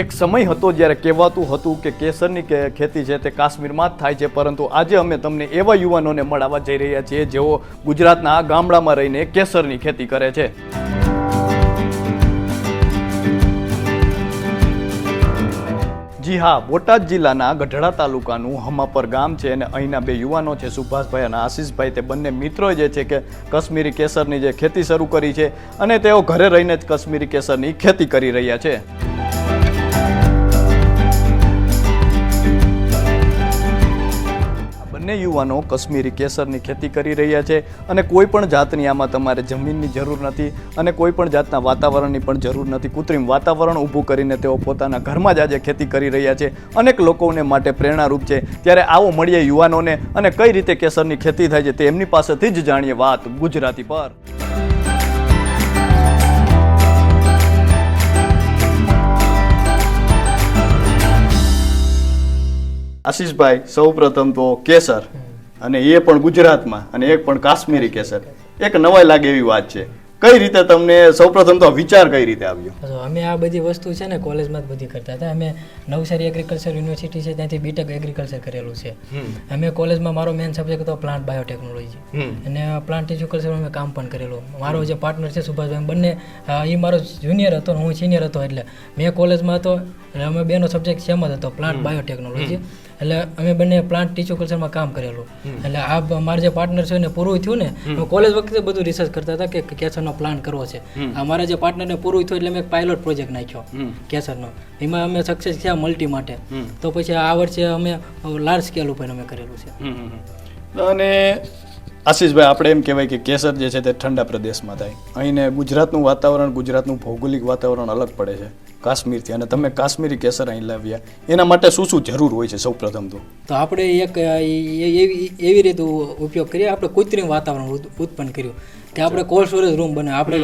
એક સમય હતો જ્યારે કહેવાતું હતું કે કેસરની ખેતી છે તે કાશ્મીરમાં જ થાય છે, પરંતુ આજે અમે તમને એવા યુવાનોને મળવા જઈ રહ્યા છીએ જેઓ ગુજરાતના ગામડામાં રહીને કેસરની ખેતી કરે છે. જી હા, બોટાદ જિલ્લાના ગઢડા તાલુકાનું હમાપર ગામ છે અને અહીંના બે યુવાનો છે, સુભાષભાઈ અને આશીષભાઈ. તે બંને મિત્રો જે છે કે કશ્મીરી કેસરની જે ખેતી શરૂ કરી છે અને તેઓ ઘરે રહીને જ કશ્મીરી કેસરની ખેતી કરી રહ્યા છે. બંને યુવાનો કશ્મીરી કેસરની ખેતી કરી રહ્યા છે અને કોઈ પણ જાતની આમાં તમારે જમીનની જરૂર નથી અને કોઈ પણ જાતના વાતાવરણની પણ જરૂર નથી. કૃત્રિમ વાતાવરણ ઊભું કરીને તેઓ પોતાના ઘરમાં જ આજે ખેતી કરી રહ્યા છે. અનેક લોકોને માટે પ્રેરણારૂપ છે. ત્યારે આવો મળીએ યુવાનોને અને કઈ રીતે કેસરની ખેતી થાય છે તે એમની પાસેથી જ જાણીએ વાત ગુજરાતી પર. આશીષભાઈ સૌપ્રથમ તો કેસર અને એ પણ ગુજરાતમાં અને એક પણ કાશ્મીરી કેસર. એક નવાઈ લાગે એવી વાત છે. કઈ રીતે તમને સૌપ્રથમ તો વિચાર કઈ રીતે આવ્યો? અમે આ બધી વસ્તુ છે ને કોલેજમાં જ બધી કરતા હતા. અમે નવસારી એગ્રીકલ્ચર યુનિવર્સિટી છે ત્યાંથી બીટેક એગ્રીકલ્ચર કરેલું છે. અમે કોલેજમાં મારો મેન સબ્જેક્ટ હતો પ્લાન્ટ બાયોટેકનોલોજી અને પ્લાન્ટ ટિશ્યુ કલ્ચરમાં મેં કામ પણ કરેલું. મારો જે પાર્ટનર છે સુભાષભાઈ બંને એ મારો જુનિયર હતો હું સિનિયર હતો એટલે મેં કોલેજમાં હતો અમે બેનો સબ્જેક્ટ સેમ જ હતો પ્લાન્ટ બાયોટેકનોલોજી એટલે અમે બંને પ્લાન્ટ ટીચો કલ્ચરમાં કામ કરેલું. એટલે આ મારા જે પાર્ટનર છે એને પૂરું થયું ને હું કોલેજ વખતે બધું રિસર્ચ કરતા હતા કે કેસરનો પ્લાન કરવો છે. આ મારા જે પાર્ટનરને પૂરું થયું એટલે મેં એક પાયલોટ પ્રોજેક્ટ નાખ્યો કેસરનો એમાં અમે સક્સેસ થયા મલ્ટી માટે. તો પછી આ વર્ષે અમે લાર્જ સ્કેલ ઉપર અમે કરેલું છે. અને આશીષભાઈ આપણે એમ કહેવાય કે કેસર જે છે તે ઠંડા પ્રદેશમાં થાય. અહીંને ગુજરાતનું વાતાવરણ ગુજરાતનું ભૌગોલિક વાતાવરણ અલગ પડે છે. કાશ્મીરથી અને તમે કાશ્મીરી કેસર અહીં લાવ્યા. એના માટે શું શું જરૂર હોય છે સૌપ્રથમ તો? તો આપણે એક એવી એવી રીતે ઉપયોગ કરીએ. આપણે કૃત્રિમ વાતાવરણ ઉત્પન્ન કર્યું. કે આપણે કોલ્ડ સ્ટોરેજ રૂમ બને આપણે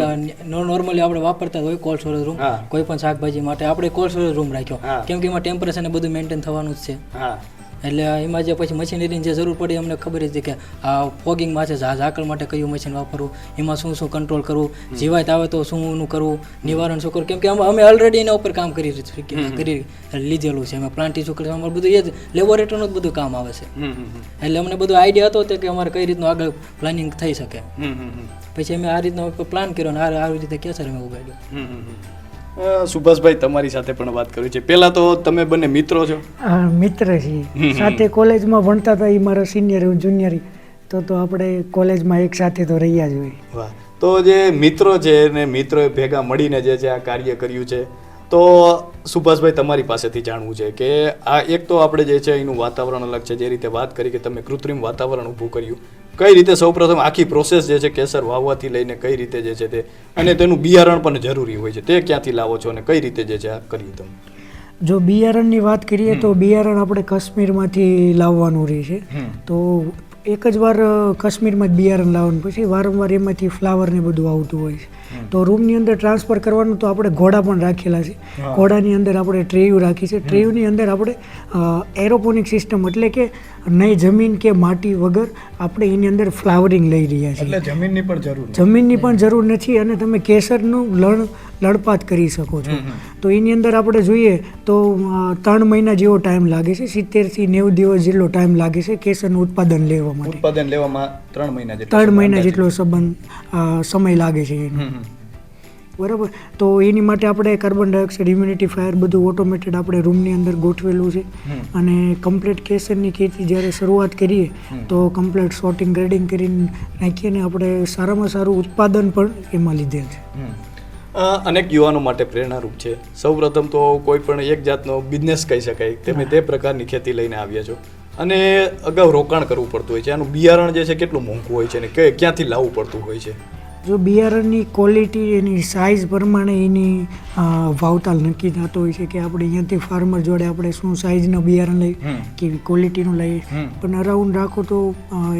નોર્મલી આપણે વાપરતા હોય કોલ્ડ સ્ટોરેજ રૂમ. કોઈ પણ શાકભાજી માટે આપણે કોલ્ડ સ્ટોરેજ રૂમ રાખ્યો. કેમ કે એમાં ટેમ્પરેચર ને બધું મેન્ટેન થવાનું જ છે. હા. એટલે એમાં જે પછી મશીનરીની જે જરૂર પડી અમને ખબર જ કે આ ફોગિંગમાં છે ઝાકળ માટે કયું મશીન વાપરવું એમાં શું શું કંટ્રોલ કરવું જીવાત આવે તો શું નું કરવું નિવારણ શું કરવું? કેમ કે અમે- ઓલરેડી એના ઉપર કામ કરી કરી લીધેલું છે. અમે પ્લાન્ટી શું કરી અમારું બધું એ જ લેબોરેટરીનું જ બધું કામ આવે છે. એટલે અમને બધો આઈડિયા હતો કે અમારે કઈ રીતનું આગળ પ્લાનિંગ થઈ શકે. પછી અમે આ રીતનો પ્લાન કર્યો અને આ રીતે કેસર અમે ઉગાડ્યું? સુભાષભાઈ તમારી સાથે પણ વાત કરવી છે. પહેલા તો તમે બંને મિત્રો છો. હા મિત્ર છીએ. સાથે કોલેજમાં ભણતા હતા એ મારા સિનિયર હું જુનિયર તો તો આપણે કોલેજમાં એક સાથે તો રહ્યા જ હોય. વાહ. તો જે મિત્રો છે ને મિત્રોએ ભેગા મળીને જે છે આ કાર્ય કર્યું છે તો સુભાષભાઈ તમારી પાસેથી જાણવું છે કે આ એક તો આપણે જે છે એનું વાતાવરણ અલગ છે. જે રીતે વાત કરી કે તમે કૃત્રિમ વાતાવરણ ઊભું કર્યું. કઈ રીતે સૌપ્રથમ આખી પ્રોસેસ જે છે કેસર વાવવાથી લઈને કઈ રીતે જે છે તે અને તેનું બિયારણ પણ જરૂરી હોય છે. તે ક્યાંથી લાવો છો અને કઈ રીતે જે છે આ કરીએ તમે? જો બિયારણની વાત કરીએ તો બિયારણ આપણે કાશ્મીરમાંથી લાવવાનું રહે છે. તો એક જ વાર કાશ્મીરમાં જ બિયારણ લાવવાનું પછી વારંવાર એમાંથી ફ્લાવર ને બધું આવતું હોય છે. તો રૂમની અંદર ટ્રાન્સફર કરવાનું તો આપણે ઘોડા પણ રાખેલા છે. ઘોડાની અંદર આપણે ટ્રેયુ રાખી છે. ટ્રેયુની અંદર આપણે એરોપોનિક સિસ્ટમ એટલે કે નહીં જમીન કે માટી વગર આપણે એની અંદર ફ્લાવરિંગ લઈ રહ્યા છીએ. જમીનની પણ જરૂર જમીનની પણ જરૂર નથી અને તમે કેસરનું લણ લડપાત કરી શકો છો. તો એની અંદર આપણે જોઈએ તો ત્રણ મહિના જેવો ટાઈમ લાગે છે. સિત્તેરથી નેવું દિવસ જેટલો ટાઈમ લાગે છે કેસરનું ઉત્પાદન લેવા માટે. ઉત્પાદન લેવામાં ત્રણ મહિના જેટલો ત્રણ મહિના જેટલો સંબંધ સમય લાગે છે એનો. બરાબર? તો એની માટે આપણે કાર્બન ડાયોક્સાઇડ ઇમ્યુનિટી ફાયર બધું ઓટોમેટેડ આપણે રૂમની અંદર ગોઠવેલું છે. અને કમ્પ્લીટ કેસરની ખેતી જ્યારે શરૂઆત કરીએ તો કમ્પ્લીટ સોર્ટિંગ ગ્રેડિંગ કરીને નાખીએ ને આપણે સારામાં સારું ઉત્પાદન પણ એમાં લીધેલ છે. અનેક યુવાનો માટે પ્રેરણારૂપ છે. સૌપ્રથમ તો કોઈ પણ એક જાતનો બિઝનેસ કહી શકાય. તમે તે પ્રકારની ખેતી લઈને આવ્યા છો. અને અગાઉ રોકાણ કરવું પડતું હોય છે. આનું બિયારણ જે છે કેટલું મોંઘું હોય છે અને કે ક્યાંથી લાવવું પડતું હોય છે? જો બિયારણની ક્વોલિટી એની સાઇઝ પ્રમાણે એની વાવતાલ નક્કી થતો હોય છે કે આપણે અહીંયાથી ફાર્મર જોડે આપણે શું સાઇઝનું બિયારણ લઈએ કેવી ક્વોલિટીનું લઈએ. પણ અરાઉન્ડ રાખો તો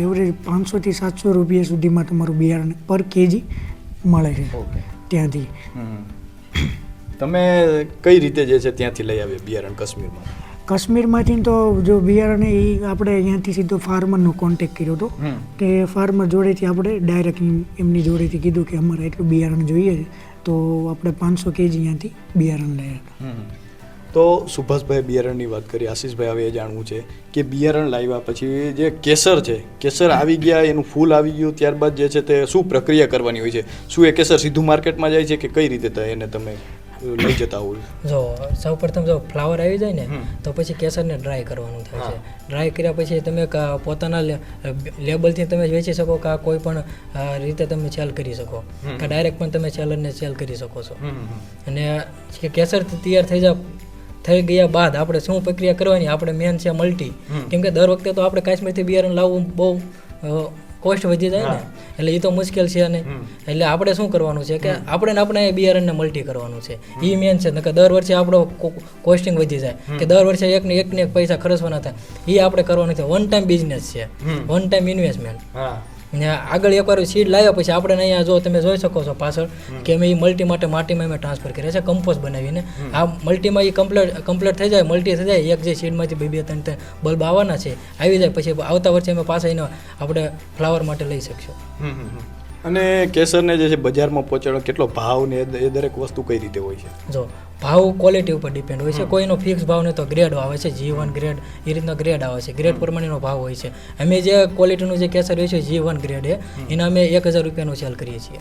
એવરેજ પાંચસોથી સાતસો રૂપિયા સુધીમાં તમારું બિયારણ પર કેજી મળે છે. ત્યાંથી. તમે કઈ રીતે જે છે ત્યાંથી લઈ આવ્યા બિયારણ કાશ્મીરમાં? કાશ્મીરમાંથી તો જો બિયારણ એ આપણે અહીંયાથી સીધો ફાર્મરનો કોન્ટેક્ટ કર્યો હતો કે ફાર્મર જોડેથી આપણે ડાયરેક્ટ એમની જોડેથી કીધું કે અમારે એટલું બિયારણ જોઈએ તો આપણે પાંચસો કેજી અહીંયાથી બિયારણ લઈ તો સુભાષભાઈ બિયારણની વાત કરી આશીષભાઈ હવે એ જાણવું છે કે બિયારણ લાવ્યા પછી જે કેસર છે કેસર આવી ગયા એનું ફૂલ આવી ગયું ત્યારબાદ જે છે તે શું પ્રક્રિયા કરવાની હોય છે? શું એ કેસર સીધું માર્કેટમાં જાય છે કે કઈ રીતે એને તમે લઈ જતા હોય. જો સૌ પ્રથમ જો ફ્લાવર આવી જાય ને તો પછી કેસરને ડ્રાય કરવાનું થાય છે. ડ્રાય કર્યા પછી તમે પોતાના લેબલથી તમે વેચી શકો કે કોઈ પણ રીતે તમે સેલ કરી શકો. કે ડાયરેક્ટ પણ તમે સેલરને સેલ કરી શકો છો. અને કેસર તૈયાર થઈ જાય થઈ ગયા બાદ આપણે શું પ્રક્રિયા કરવાની? આપણે મેન છે મલ્ટી કેમ કે દર વખતે તો આપણે કાશ્મીરથી બિયારણ લાવવું બહુ કોસ્ટ વધી જાય ને એટલે એ તો મુશ્કેલ છે નહીં એટલે આપણે શું કરવાનું છે કે આપણે ને આપણે બિયારણને મલ્ટી કરવાનું છે. એ મેન છે કે દર વર્ષે આપણો કોસ્ટિંગ વધી જાય. કે દર વર્ષે એક ને એક ને એક પૈસા ખર્ચવાના થાય. એ આપણે કરવાનું છે. વન ટાઈમ બિઝનેસ છે. વન ટાઈમ ઇન્વેસ્ટમેન્ટ ને આગળ એકવાર સીડ લાવ્યા પછી આપણે અહીંયા જો તમે જોઈ શકો છો પાછળ કે અમે એ મલ્ટી માટે માટીમાં અમે ટ્રાન્સફર કર્યા છે કમ્પોઝ બનાવીને. આ મલ્ટીમાં એ કમ્પ્લેટ કમ્પ્લેટ થઈ જાય મલ્ટી થઈ જાય એક જે સીડમાંથી બે બે ત્રણ ત્રણ બલ્બ આવવાના છે આવી જાય પછી આવતા વર્ષે અમે પાછા એને આપણે ફ્લાવર માટે લઈ શકશું. અને કેસરને જે છે બજારમાં પહોંચાડો કેટલો ભાવ ને એ- દરેક વસ્તુ કઈ રીતે હોય છે? જો ભાવ ક્વોલિટી ઉપર ડિપેન્ડ હોય છે. કોઈનો ફિક્સ ભાવ નહીં તો ગ્રેડ આવે છે જી વન ગ્રેડ એ રીતનો ગ્રેડ આવે છે. ગ્રેડ પ્રમાણેનો ભાવ હોય છે. અમે જે ક્વોલિટીનું જે કેસર હોય છે જી વન ગ્રેડ એ એના અમે એક હજાર રૂપિયાનું સેલ કરીએ છીએ.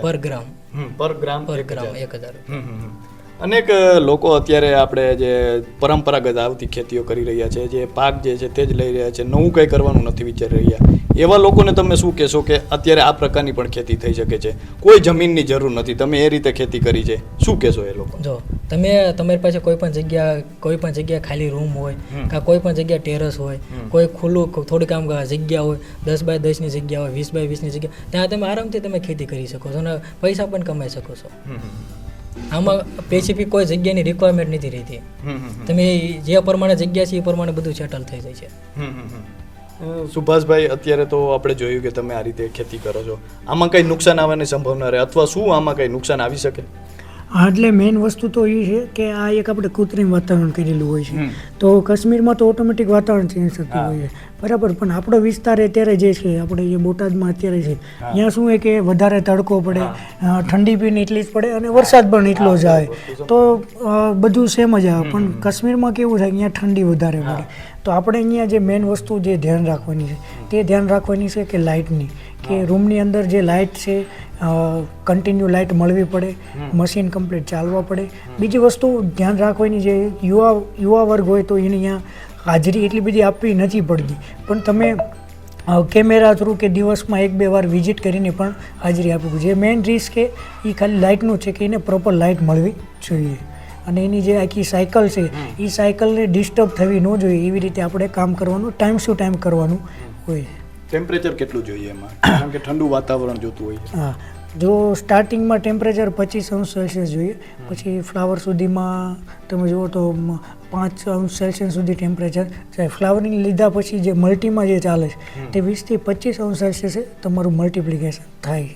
પર ગ્રામ પર ગ્રામ પર ગ્રામ એક હજાર. અનેક લોકો અત્યારે આપણે જે પરંપરાગત આવતી ખેતીઓ કરી રહ્યા છે જે પાક જે છે તે જ લઈ રહ્યા છે. નવું કંઈ કરવાનું નથી વિચારી રહ્યા. એવા લોકોને તમે શું કહેશો કે અત્યારે આ પ્રકારની પણ ખેતી થઈ શકે છે? કોઈ જમીનની જરૂર નથી. તમે એ રીતે ખેતી કરી છે. શું કહેશો એ લોકો? જો તમે તમારી પાસે કોઈ પણ જગ્યા કોઈ પણ જગ્યા ખાલી રૂમ હોય કાં કોઈ પણ જગ્યા ટેરસ હોય કોઈ ખુલ્લું થોડીક આમ જગ્યા હોય દસ બાય દસની જગ્યા હોય વીસ બાય વીસની જગ્યા ત્યાં તમે આરામથી તમે ખેતી કરી શકો છો અને પૈસા પણ કમાઈ શકો છો. આમાં સ્પેસિફિક કોઈ જગ્યાની રિક્વાયરમેન્ટ નથી રહેતી. તમે જે પ્રમાણે જગ્યા છે એ પ્રમાણે બધું સેટલ થઈ જાય છે. સુભાષભાઈ અત્યારે તો આપણે જોયું કે તમે આ રીતે ખેતી કરો છો. આમાં કંઈ નુકસાન આવવાની સંભાવના રહે અથવા શું આમાં કંઈ નુકસાન આવી શકે? હા એટલે મેઇન વસ્તુ તો એ છે કે આ એક આપણે કૃત્રિમ વાતાવરણ કરેલું હોય છે. તો કાશ્મીરમાં તો ઓટોમેટિક વાતાવરણ ચેન્જ થતું હોય છે. બરાબર પણ આપણો વિસ્તાર અત્યારે જે છે આપણે જે બોટાદમાં અત્યારે છે ત્યાં શું હોય કે વધારે તડકો પડે ઠંડી પણ એટલી જ પડે અને વરસાદ પણ એટલો જ આવે તો બધું સેમ જ આવે. પણ કાશ્મીરમાં કેવું થાય અહીંયા ઠંડી વધારે પડે. તો આપણે અહીંયા જે મેઇન વસ્તુ જે ધ્યાન રાખવાની છે તે ધ્યાન રાખવાની છે કે લાઇટની કે રૂમની અંદર જે લાઇટ છે કન્ટિન્યુ લાઇટ મળવી પડે મશીન કમ્પ્લીટ ચાલવા પડે. બીજી વસ્તુ ધ્યાન રાખવાની જે યુવા યુવા વર્ગ હોય તો એને અહીંયા હાજરી એટલી બધી આપવી નથી પડતી. પણ તમે કેમેરા થ્રુ કે દિવસમાં એક બે વાર વિઝિટ કરીને પણ હાજરી આપવું જે મેઇન રિસ્ક એ ખાલી લાઇટનું છે કે એને પ્રોપર લાઇટ મળવી જોઈએ. અને એની જે આખી સાયકલ છે એ સાયકલને ડિસ્ટર્બ થવી ન જોઈએ એવી રીતે આપણે કામ કરવાનું ટાઈમ ટુ ટાઈમ કરવાનું હોય. ટેમ્પરેચર કેટલું જોઈએ એમાં? કારણ કે ઠંડુ વાતાવરણ જોતું હોય. હા. જો સ્ટાર્ટિંગમાં ટેમ્પરેચર પચીસ અંશ સેલ્સિયસ જોઈએ પછી ફ્લાવર સુધીમાં તમે જુઓ તો પાંચ અંશ સેલ્સિયસ સુધી ટેમ્પરેચર જાય. ફ્લાવરિંગ લીધા પછી જે મલ્ટીમાં જે ચાલે છે તે વીસથી પચીસ અંશ સેલ્સિયસે તમારું મલ્ટિપ્લિકેશન થાય.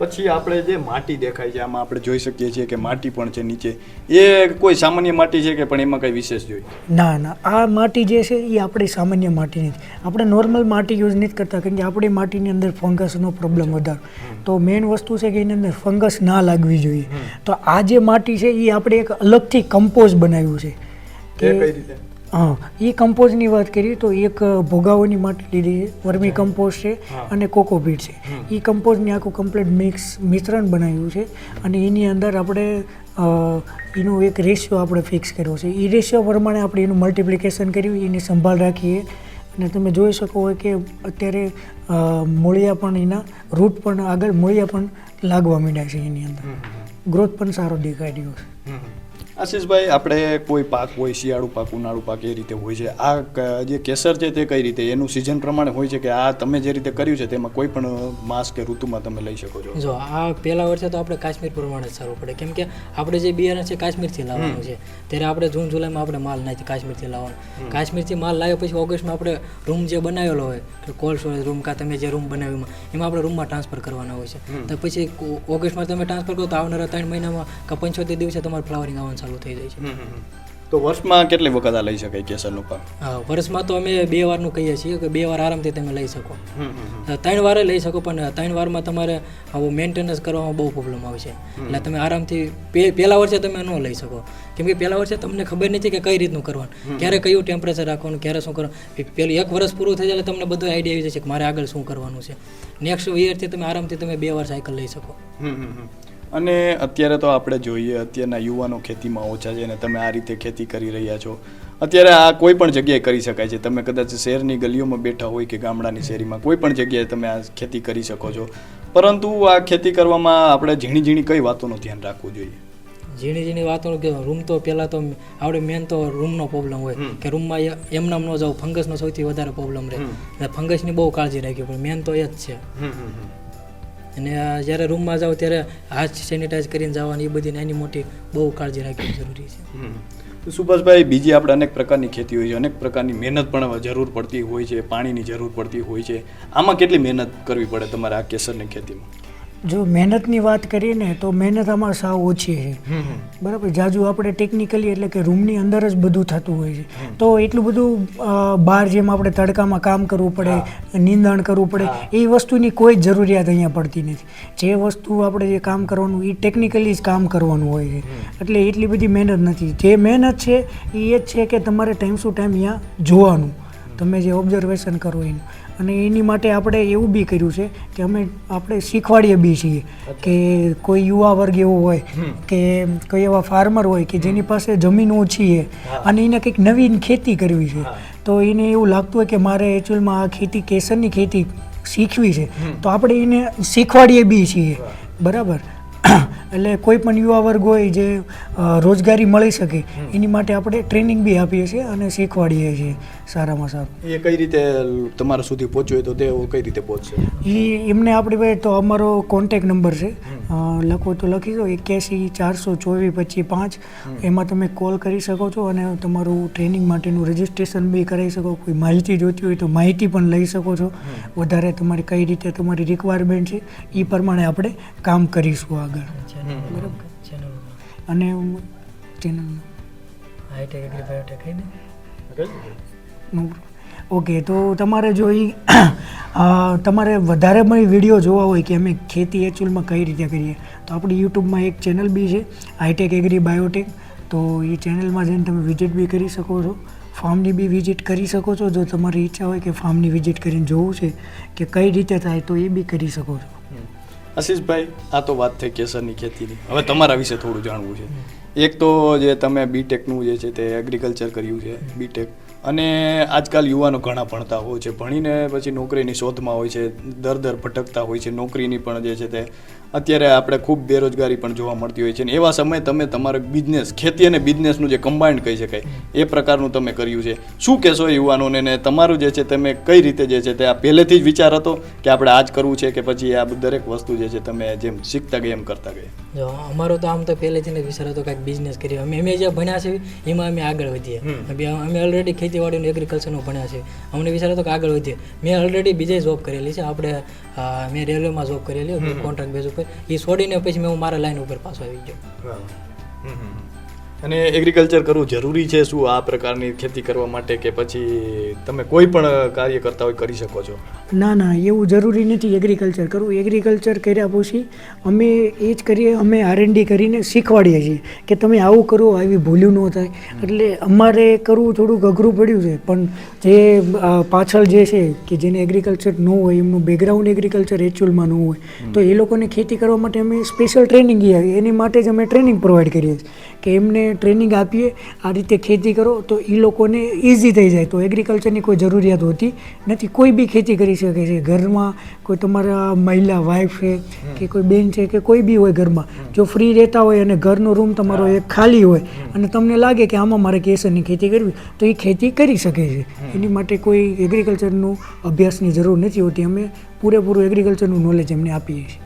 પછી આપણે જે માટી દેખાય છે આમાં આપણે જોઈ શકીએ છીએ કે માટી પણ છે નીચે. એ કોઈ સામાન્ય માટી છે કે પણ એમાં કંઈ વિશેષ જોઈએ ના ના. આ માટી જે છે એ આપણી સામાન્ય માટી નથી. આપણે નોર્મલ માટી યુઝ નથી કરતા કારણ કે આપણી માટીની અંદર ફંગસનો પ્રોબ્લેમ વધારે. તો મેઇન વસ્તુ છે કે એની અંદર ફંગસ ના લાગવી જોઈએ. તો આ જે માટી છે એ આપણે એક અલગથી કમ્પોઝ બનાવ્યું છે. કે કઈ રીતે? હા એ કમ્પોઝની વાત કરીએ તો એક ભોગાવોની માટી લીધી છે. વર્મી કમ્પોઝ છે અને કોકોપીટ છે. એ કમ્પોઝની આખું કમ્પ્લીટ મિક્સ મિશ્રણ બનાવ્યું છે અને એની અંદર આપણે એનો એક રેશિયો આપણે ફિક્સ કર્યો છે. એ રેશિયો પ્રમાણે આપણે એનું મલ્ટિપ્લિકેશન કર્યું એની સંભાળ રાખીએ. અને તમે જોઈ શકો હોય કે અત્યારે મૂળિયા પણ એના રૂટ પણ આગળ મૂળિયા પણ લાગવા માંડ્યા છે એની અંદર. ગ્રોથ પણ સારો દેખાઈ રહ્યો છે. આશીષભાઈ આપણે કોઈ પાક હોય શિયાળુ પાક ઉનાળુ પાક એ રીતે હોય છે. આ જે કેસર છે તે કઈ રીતે? એનું સિઝન પ્રમાણે હોય છે કે આ તમે જે રીતે કર્યું છે તેમાં કોઈ પણ માસ કે ઋતુમાં તમે લઈ શકો છો? જો આ પહેલા વર્ષે તો આપણે કાશ્મીર પ્રમાણે જ સારું પડે. કેમ કે આપણે જે બિયારણ છે કાશ્મીરથી લાવવાનું છે. ત્યારે આપણે જૂન જુલાઈમાં આપણે માલ નાખી કાશ્મીરથી લાવવાનો. કાશ્મીરથી માલ લાવ્યા પછી ઓગસ્ટમાં આપણે રૂમ જે બનાવેલો હોય કે કોલ્ડ સ્ટોરેજ રૂમ કાં તમે જે રૂમ બનાવ્યું એમાં આપણે રૂમમાં ટ્રાન્સફર કરવાના હોય છે. તો પછી ઓગસ્ટમાં તમે ટ્રાન્સફર કરો તો આવનારા ત્રણ મહિનામાં કે પંચોતેર દિવસે તમારું ફ્લાવરિંગ આવવાનું ચાલુ થઈ જાય છે. તો વર્ષમાં કેટલી વખત આ લઈ શકાય કેસરનો પાક? હા વર્ષમાં તો અમે બે વારનું કહીએ છીએ કે બે વાર આરામથી તમે લઈ શકો. ત્રણ વારે લઈ શકો પણ ત્રણ વારમાં તમારે આવું મેન્ટેનન્સ કરવામાં બહુ પ્રોબ્લેમ આવે છે. એટલે તમે આરામથી પહેલા વર્ષે તમે ન લઈ શકો. કેમ કે પહેલા વર્ષે તમને ખબર નથી કે કઈ રીતનું કરવાનું. ક્યારે કયું ટેમ્પરેચર રાખવાનું ક્યારે શું કરવાનું. પેલું એક વર્ષ પૂરું થઈ જાય એટલે તમને બધું આઈડિયા આવી જશે કે મારે આગળ શું કરવાનું છે. નેક્સ્ટ યરથી તમે આરામથી તમે બે વાર સાયકલ લઈ શકો. અને અત્યારે તો આપણે જોઈએ અત્યારના યુવાનો ખેતીમાં ઓછા છે અને તમે આ રીતે ખેતી કરી રહ્યા છો. અત્યારે આ કોઈ પણ જગ્યાએ કરી શકાય છે. તમે કદાચ શહેરની ગલીઓમાં બેઠા હોય કે ગામડાની શેરીમાં કોઈ પણ જગ્યાએ તમે આ ખેતી કરી શકો છો. પરંતુ આ ખેતી કરવામાં આપણે ઝીણી ઝીણી કઈ વાતોનું ધ્યાન રાખવું જોઈએ? ઝીણી ઝીણી વાતો કે રૂમ તો પહેલાં તો આપણે મેન તો રૂમનો પ્રોબ્લેમ હોય. કે રૂમમાં એમનામ ન જાવ ફંગસનો સૌથી વધારે પ્રોબ્લેમ રહે. ફંગસની બહુ કાળજી રાખવી પણ મેન તો એ જ છે. અને જ્યારે રૂમમાં જાઓ ત્યારે હાથ સેનિટાઈઝ કરીને જવાની, એ બધી નાની મોટી બહુ કાળજી રાખવી જરૂરી છે. તો સુભાષભાઈ, બીજી આપણે અનેક પ્રકારની ખેતી હોય છે, અનેક પ્રકારની મહેનત પણ જરૂર પડતી હોય છે, પાણીની જરૂર પડતી હોય છે. આમાં કેટલી મહેનત કરવી પડે તમારે આ કેસરની ખેતીમાં? જો મહેનતની વાત કરીએ ને તો મહેનત આમાં સાવ ઓછી છે. બરાબર? જાજુ આપણે ટેકનિકલી એટલે કે રૂમની અંદર જ બધું થતું હોય છે. તો એટલું બધું બહાર જેમ આપણે તડકામાં કામ કરવું પડે નિંદણ કરવું પડે એ વસ્તુની કોઈ જ જરૂરિયાત અહીંયા પડતી નથી. જે વસ્તુ આપણે જે કામ કરવાનું એ ટેકનિકલી જ કામ કરવાનું હોય છે. એટલે એટલી બધી મહેનત નથી. જે મહેનત છે એ જ છે કે તમારે ટાઈમ ટુ ટાઈમ અહીંયા જોવાનું. તમે જે ઓબ્ઝર્વેશન કરો એનું. અને એની માટે આપણે એવું બી કર્યું છે કે અમે આપણે શીખવાડીએ બી છીએ કે કોઈ યુવા વર્ગ એવો હોય કે કોઈ એવા ફાર્મર હોય કે જેની પાસે જમીન ઓછી છે અને એને કંઈક નવીન ખેતી કરવી છે તો એને એવું લાગતું હોય કે મારે એકચ્યુઅલમાં આ ખેતી કેસરની ખેતી શીખવી છે. તો આપણે એને શીખવાડીએ બી છીએ. બરાબર? એટલે કોઈ પણ યુવા વર્ગ હોય જે રોજગારી મળી શકે એની માટે આપણે ટ્રેનિંગ બી આપીએ છીએ અને શીખવાડીએ છીએ સારામાં સારું. એ કઈ રીતે તમારા સુધી પહોંચ્યું હોય તો તે કઈ રીતે પહોંચશે? એ એમને આપણી પાસે તો અમારો કોન્ટેક નંબર છે. લખો તો લખી દો એક્યાસી ચારસો ચોવીસ પચીસ પાંચ. એમાં તમે કોલ કરી શકો છો અને તમારું ટ્રેનિંગ માટેનું રજિસ્ટ્રેશન બી કરાવી શકો. કોઈ માહિતી જોઈતી હોય તો માહિતી પણ લઈ શકો છો. વધારે તમારી કઈ રીતે તમારી રિક્વાયરમેન્ટ છે એ પ્રમાણે આપણે કામ કરીશું આગળ. અને channel hi tech agri biotech દે ઓકે તો તમારે જો એ તમારે વધારે પણ વીડિયો જોવા હોય કે અમે ખેતી એકચ્યુઅલમાં કઈ રીતે કરીએ તો આપણી યુટ્યુબમાં એક ચેનલ બી છે હાઈટેક એગ્રી બાયોટેક તો એ ચેનલમાં જઈને તમે વિઝિટ બી કરી શકો છો. ફાર્મની બી વિઝિટ કરી શકો છો. જો તમારી ઈચ્છા હોય કે ફાર્મની વિઝિટ કરીને જોવું છે કે કઈ રીતે થાય તો એ બી કરી શકો છો. આશીષભાઈ, આ તો વાત થઈ કેસરની ખેતીની. હવે તમારા વિશે થોડું જાણવું છે. એક તો જે તમે બીટેકનું જે છે તે એગ્રીકલ્ચર કર્યું છે બીટેક અને આજકાલ યુવાનો ઘણા ભણતા હોય છે. ભણીને પછી નોકરીની શોધમાં હોય છે દર દર ભટકતા હોય છે. નોકરીની પણ જે છે તે અત્યારે આપણે ખૂબ બેરોજગારી પણ જોવા મળતી હોય છે ને એવા સમયે તમે તમારો બિઝનેસ ખેતી અને બિઝનેસનું જે કમ્બાઇન્ડ કહી શકાય એ પ્રકારનું તમે કર્યું છે. શું કહેશો યુવાનોને ને તમારું જે છે તમે કઈ રીતે જે છે તે આ પહેલેથી જ વિચાર હતો કે આપણે આ જ કરવું છે કે પછી આ દરેક વસ્તુ જે છે તમે જેમ શીખતા ગયા એમ કરતા ગયા? જો અમારો તો આમ તો પહેલેથી જ વિચાર હતો કંઈક બિઝનેસ કરીએ. અમે અમે જે ભણ્યા છે એમાં અમે આગળ વધીએ. અમે અમે ઓલરેડી ખેતીવાડીનું એગ્રીકલ્ચરનું ભણ્યા છે અમને વિચાર હતો કે આગળ વધીએ. મેં ઓલરેડી બીજે જોબ કરેલી છે. આપણે મેં રેલવેમાં જોબ કરેલી કોન્ટ્રાક્ટ બેઝ ઉપર એ છોડીને પછી મેં હું મારા લાઈન ઉપર પાછો આવી ગયો. અને એગ્રીકલ્ચર કરવું જરૂરી છે? શું આ પ્રકારની ખેતી કરવા માટે કે પછી તમે કોઈ પણ કાર્ય કરતા હોય કરી શકો છો? ના ના, એવું જરૂરી નથી એગ્રીકલ્ચર કરવું. એગ્રીકલ્ચર કર્યા પછી અમે એ જ કરીએ, અમે આરએનડી કરીને શીખવાડીએ છીએ કે તમે આવું કરો, આવી ભૂલ્યું ન થાય. એટલે અમારે કરવું થોડુંક અઘરું પડ્યું છે, પણ જે પાછળ જે છે કે જેને એગ્રીકલ્ચર ન હોય, એમનું બેકગ્રાઉન્ડ એગ્રીકલ્ચર એકચ્યુઅલમાં ન હોય, તો એ લોકોને ખેતી કરવા માટે અમે સ્પેશિયલ ટ્રેનિંગ એની માટે જ અમે ટ્રેનિંગ પ્રોવાઈડ કરીએ છીએ. કે એમને ટ્રેનિંગ આપીએ આ રીતે ખેતી કરો તો એ લોકોને ઇઝી થઈ જાય. તો એગ્રીકલ્ચરની કોઈ જરૂરિયાત હોતી નથી. કોઈ બી ખેતી કરી શકે છે. ઘરમાં કોઈ તમારા મહિલા વાઈફ છે કે કોઈ બેન છે કે કોઈ બી હોય ઘરમાં જો ફ્રી રહેતા હોય અને ઘરનો રૂમ તમારો એક ખાલી હોય અને તમને લાગે કે આમાં મારે કેસરની ખેતી કરવી તો એ ખેતી કરી શકે છે. એની માટે કોઈ એગ્રીકલ્ચરનું અભ્યાસની જરૂર નથી હોતી. અમે પૂરેપૂરું એગ્રીકલ્ચરનું નોલેજ એમને આપીએ છીએ.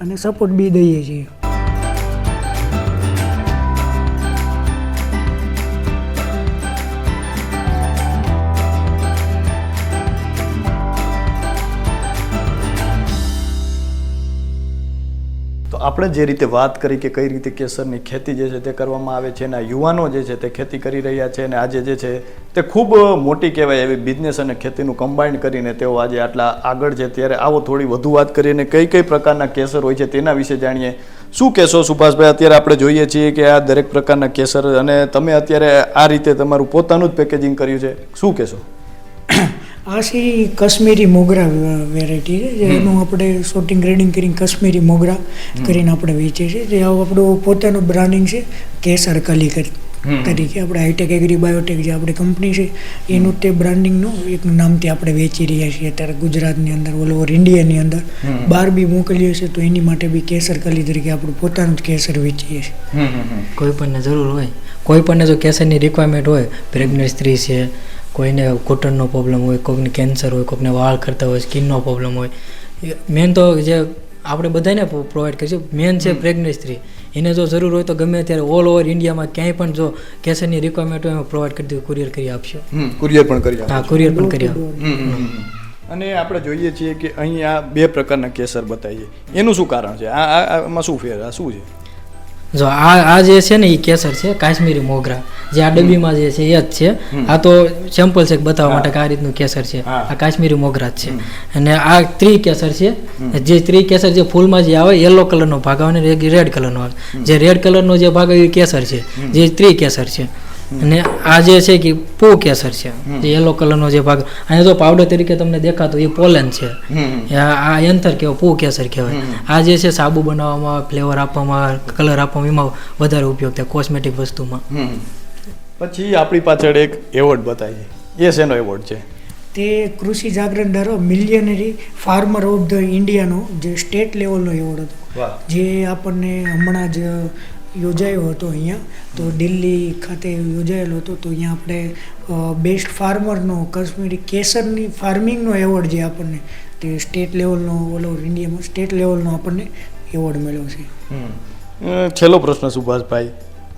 અને સપોર્ટ બી દઈએ છીએ. આપણે જે રીતે વાત કરી કે કઈ રીતે કેસરની ખેતી જે છે તે કરવામાં આવે છે અને યુવાનો જે છે તે ખેતી કરી રહ્યા છે અને આજે જે છે તે ખૂબ મોટી કહેવાય એવી બિઝનેસ અને ખેતીનું કમ્બાઈન કરીને તેઓ આજે આટલા આગળ છે ત્યારે આવો થોડી વધુ વાત કરીને કઈ કઈ પ્રકારના કેસર હોય છે તેના વિશે જાણીએ. શું કહેશો સુભાષભાઈ? અત્યારે આપણે જોઈએ છીએ કે આ દરેક પ્રકારના કેસર અને તમે અત્યારે આ રીતે તમારું પોતાનું જ પેકેજિંગ કર્યું છે. શું કહેશો? આ છે કશ્મીરી મોગરા વેરાયટી છે જે એનું આપણે શોટિંગ ગ્રેડિંગ કરીને કશ્મીરી મોગરા કરીને આપણે વેચીએ છીએ જે આપણું પોતાનું બ્રાન્ડિંગ છે કેસર કલી કરી તરીકે. આપણે હાઈટેક એગ્રી બાયોટેક જે આપણી કંપની છે એનું તે બ્રાન્ડિંગનું એક નામથી આપણે વેચી રહ્યા છીએ. અત્યારે ગુજરાતની અંદર ઓલ ઓવર ઇન્ડિયાની અંદર. બહાર બી મોકલીએ છીએ તો એની માટે બી કેસર કલી તરીકે આપણું પોતાનું જ કેસર વેચીએ છીએ. કોઈ પણને જરૂર હોય. કોઈ પણને જો કેસરની રિક્વાયરમેન્ટ હોય પ્રેગ્નન્ટ સ્ત્રી છે કોઈને ઘૂંટણનો પ્રોબ્લેમ હોય કોઈકને કેન્સર હોય કોઈકને વાળ કરતા હોય સ્કિનનો પ્રોબ્લેમ હોય. મેન તો જે આપણે બધાને પ્રોવાઈડ કરીશું મેન છે પ્રેગ્નેન્ટ સ્ત્રી એને જો જરૂર હોય તો ગમે ત્યારે ઓલ ઓવર ઇન્ડિયામાં ક્યાંય પણ જો કેસરની રિક્વાયરમેન્ટ હોય એમાં પ્રોવાઈડ કરી દઉં કુરિયર કરી આપશો કુરિયર પણ કરી હા કુરિયર પણ કરી આપો અને આપણે જોઈએ છીએ કે અહીં આ બે પ્રકારના કેસર બતાવીએ. એનું શું કારણ છે? આ- આમાં શું ફેર આ શું છે? જો આ આ જે છે ને એ કેસર છે કાશ્મીરી મોગરા. જે આ ડબ્બીમાં જે છે એ જ છે આ તો સેમ્પલ છે બતાવવા માટે કે આ રીતનું કેસર છે. આ કાશ્મીરી મોગરા છે. અને આ ત્રી કેસર છે. જે ત્રી કેસર જે ફૂલમાં જે આવે યલો કલરનો ભાગ આવે ને રેડ કલરનો આવે. જે રેડ કલરનો જે ભાગ આવે એ કેસર છે. જે ત્રી કેસર છે. અને આ જે છે કે પો કેસર છે. જે યલો કલરનો જે ભાગ. અને જો પાવડર તરીકે તમને દેખાતો એ પોલન છે. આ યંત્ર કહેવાય પો કેસર કહેવાય. આ જે છે સાબુ બનાવવામાં ફ્લેવર આપવામાં કલર આપવામાં એમાં વધારે ઉપયોગ થાય કોસ્મેટિક વસ્તુમાં. પછી આપણી પાછળ એક એવોર્ડ છે. એ શેનો એવોર્ડ છે. તે કૃષિ જાગરણ ધારો મિલિયનરી ફાર્મર ઓફ ધ ઇન્ડિયાનો જે સ્ટેટ લેવલનો એવોર્ડ હતો. જે આપણને હમણાં જ યોજાયો હતો અહીંયા. તો દિલ્હી ખાતે યોજાયેલો હતો. તો અહીંયા આપણે બેસ્ટ ફાર્મરનો કાશ્મીરી કેસરની ફાર્મિંગનો એવોર્ડ જે આપણને તે સ્ટેટ લેવલનો ઓલ ઓવર ઇન્ડિયામાં સ્ટેટ લેવલનો આપણને એવોર્ડ મળ્યો છે. છેલ્લો પ્રશ્ન સુભાષભાઈ.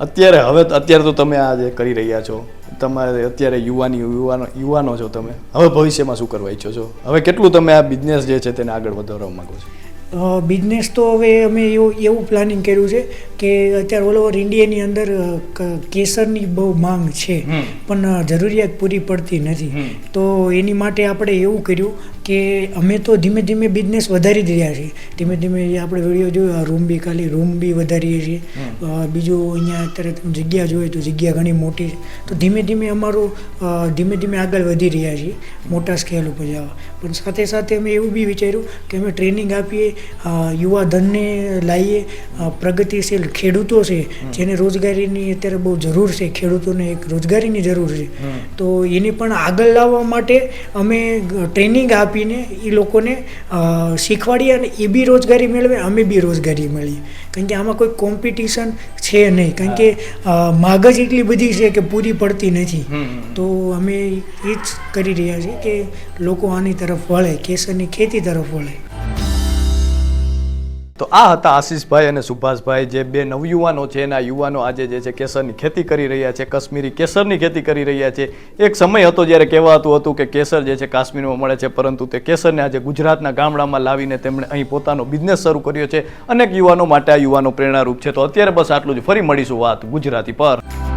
અત્યારે હવે અત્યારે તો તમે આ જે કરી રહ્યા છો તમારે અત્યારે યુવાની યુવાનો યુવાનો છો તમે. હવે ભવિષ્યમાં શું કરવા ઈચ્છો છો? હવે કેટલું તમે આ બિઝનેસ જે છે તેને આગળ વધારવા માંગો છો? બિઝનેસ તો હવે અમે એવું એવું પ્લાનિંગ કર્યું છે કે અત્યારે ઓલ ઓવર ઇન્ડિયાની અંદર કેસરની બહુ માંગ છે. પણ જરૂરિયાત પૂરી પડતી નથી. તો એની માટે આપણે એવું કર્યું કે અમે તો ધીમે ધીમે બિઝનેસ વધારી જ રહ્યા છીએ ધીમે ધીમે આપણે વીડિયો જોયો રૂમ બી ખાલી રૂમ બી વધારીએ છીએ. બીજું અહીંયા અત્યારે જગ્યા જોઈએ તો જગ્યા ઘણી મોટી છે. તો ધીમે ધીમે અમારું ધીમે ધીમે આગળ વધી રહ્યા છીએ મોટા સ્કેલ ઉપર જવા. પણ સાથે સાથે અમે એવું બી વિચાર્યું કે અમે ટ્રેનિંગ આપીએ યુવાધનને યુવા ધનને લાવીએ પ્રગતિશીલ ખેડૂતો છે જેને રોજગારીની અત્યારે બહુ જરૂર છે. ખેડૂતોને એક રોજગારીની જરૂર છે. તો એને પણ આગળ લાવવા માટે અમે ટ્રેનિંગ આપીને એ લોકોને શીખવાડીએ અને એ બી રોજગારી મેળવે અમે બી રોજગારી મળીએ. કારણ કે આમાં કોઈ કોમ્પિટિશન છે નહીં. કારણ કે માગ જ એટલી બધી છે કે પૂરી પડતી નથી. તો અમે એ જ કરી રહ્યા છીએ કે લોકો આની તરફ વળે કેસરની ખેતી તરફ વળે. તો આ હતા આશીષભાઈ અને સુભાષભાઈ, જે બે નવયુવાનો છે. એના યુવાનો આજે જે છે કેસરની ખેતી કરી રહ્યા છે, કાશ્મીરી કેસરની ખેતી કરી રહ્યા છે. એક સમય હતો જ્યારે કહેવાતું હતું કે કેસર જે છે કાશ્મીરમાં મળે છે, પરંતુ તે કેસરને આજે ગુજરાતના ગામડામાં લાવીને તેમણે અહીં પોતાનો બિઝનેસ શરૂ કર્યો છે. અનેક યુવાનો માટે આ યુવાનો પ્રેરણારૂપ છે. તો અત્યારે બસ આટલું જ. ફરી મળીશું વાત ગુજરાતી પર.